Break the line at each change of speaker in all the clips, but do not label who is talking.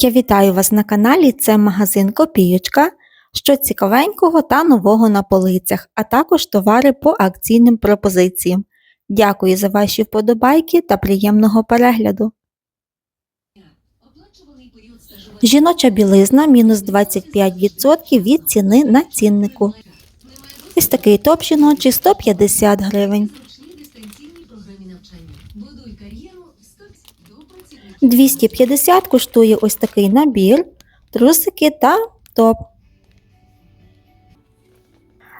Я вітаю вас на каналі. Це магазин Копіючка. Що цікавенького та нового на полицях, а також товари по акційним пропозиціям. Дякую за ваші вподобайки та приємного перегляду. Жіноча білизна мінус 25% від ціни на ціннику. Ось такий топ жіночий 150 гривень. 250 коштує ось такий набір, трусики та топ.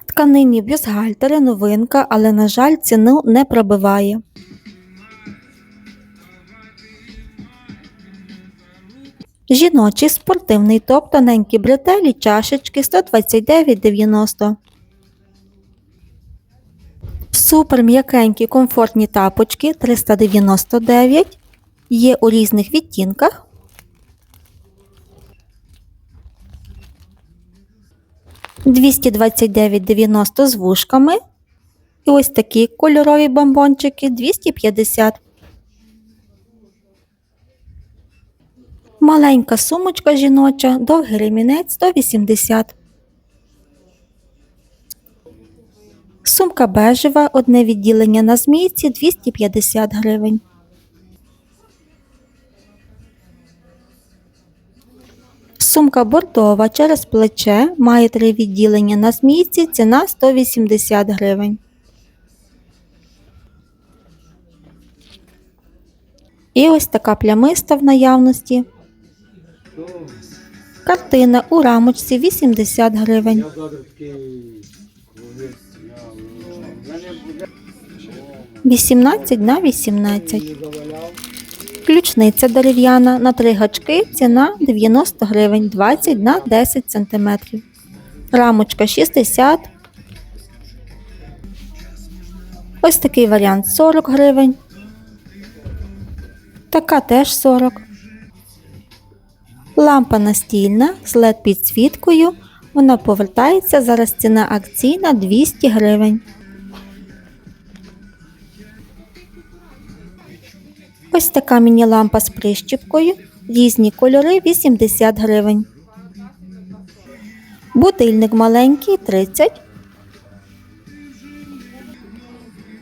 Тканині бюстгальтери новинка, але, на жаль, ціну не пробиває. Жіночий спортивний топ, тоненькі бретелі, чашечки 129,90. Супер м'якенькі комфортні тапочки 399. Є у різних відтінках. «229,90 з вушками. І ось такі кольорові бомбончики 250. Маленька сумочка жіноча, довгий ремінець 180. Сумка бежева, одне відділення на змійці 250 гривень. Сумка бордова через плече, має три відділення на змійці, ціна 180 гривень. І ось така плямиста в наявності. Картина у рамочці 80 гривень.
Я завтра такий колись, я, я не буде
18 на 18. Ключниця дерев'яна на три гачки, ціна 90 гривень, 20 на 10 см. Рамочка 60. Ось такий варіант 40 гривень. Така теж 40. Лампа настільна з LED підсвіткою. Вона повертається. Зараз ціна акційна 200 гривень. Ось така міні-лампа з прищіпкою. Різні кольори 80 гривень. Будильник маленький 30.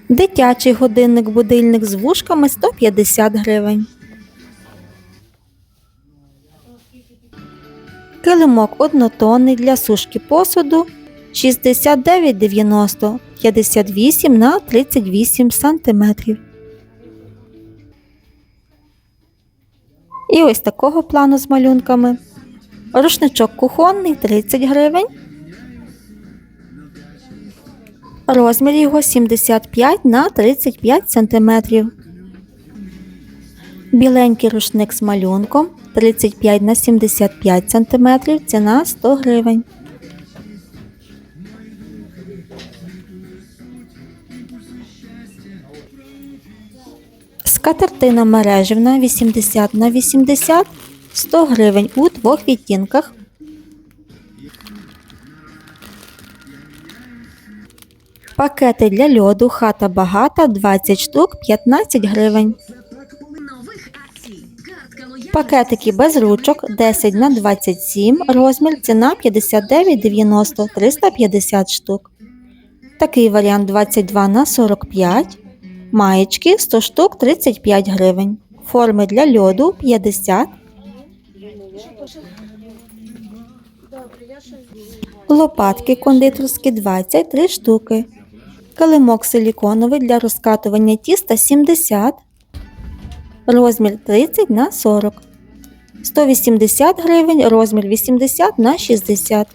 Дитячий годинник-будильник з вушками 150 гривень. Килимок однотонний для сушки посуду 69,90 58 на 38 сантиметрів. І ось такого плану з малюнками. Рушничок кухонний 30 гривень. Розмір його 75 на 35 сантиметрів. Біленький рушник з малюнком 35 на 75 сантиметрів. Ціна 100 гривень. Скатертина мережевна 80 на 80 100 гривень у двох відтінках. Пакети для льоду хата багата 20 штук 15 гривень. Пакетики без ручок 10 на 27 розмір ціна 59,90 350 штук. Такий варіант 22 на 45. Маєчки 100 штук 35 гривень. Форми для льоду 50. Лопатки кондитерські 23 штуки. Килимок силіконовий для розкатування тіста 70. Розмір 30 на 40. 180 гривень, розмір 80 на 60.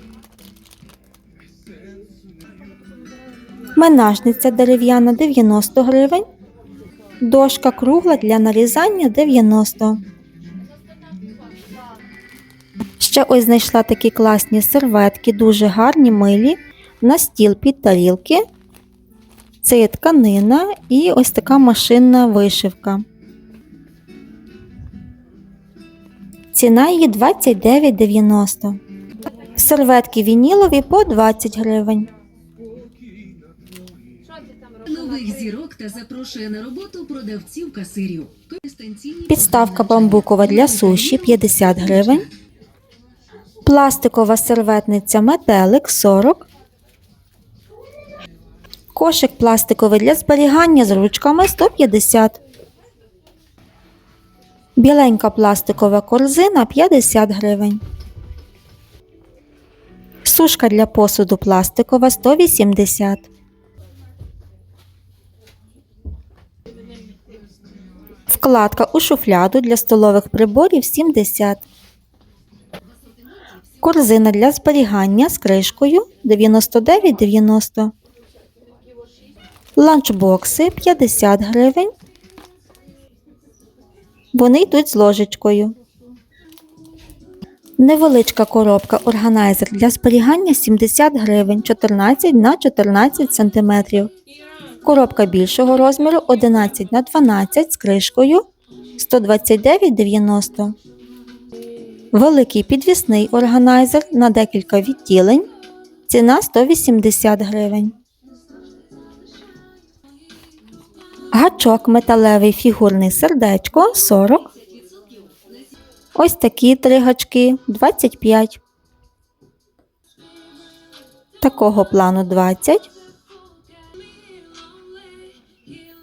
Менажниця дерев'яна 90 гривень. Дошка кругла для нарізання 90. Ще ось знайшла такі класні серветки, дуже гарні, милі. На стіл під тарілки. Це є тканина і ось така машинна вишивка. Ціна її 29,90. Серветки вінілові по 20 гривень.
Нових зірок. та запрошує на роботу продавців касирів.
Підставка бамбукова для суші 50 гривень. Пластикова серветниця метелик 40. Кошик пластиковий для зберігання з ручками 150. Біленька пластикова корзина 50 гривень. Сушка для посуду пластикова 180. Вкладка у шуфляду для столових приборів 70. Корзина для зберігання з кришкою 99,90. Ланчбокси 50 гривень. Вони йдуть з ложечкою. Невеличка коробка органайзер для зберігання 70 гривень 14 на 14 см. Коробка більшого розміру 11 на 12 з кришкою 129,90. Великий підвісний органайзер на декілька відділень. Ціна 180 гривень. Гачок металевий фігурний сердечко 40. Ось такі три гачки 25. Такого плану 20.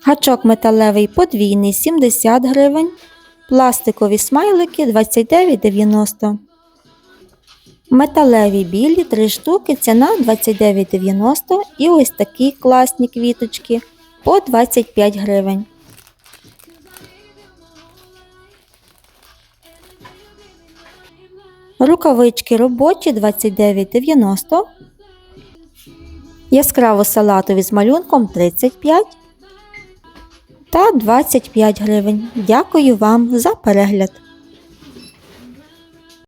Гачок металевий подвійний 70 гривень. Пластикові смайлики 29,90. Металеві білі 3 штуки, ціна 29,90 і ось такі класні квіточки по 25 гривень. Рукавички робочі 29,90. Яскраво салатові з малюнком 35 та 25 гривень. Дякую вам за перегляд!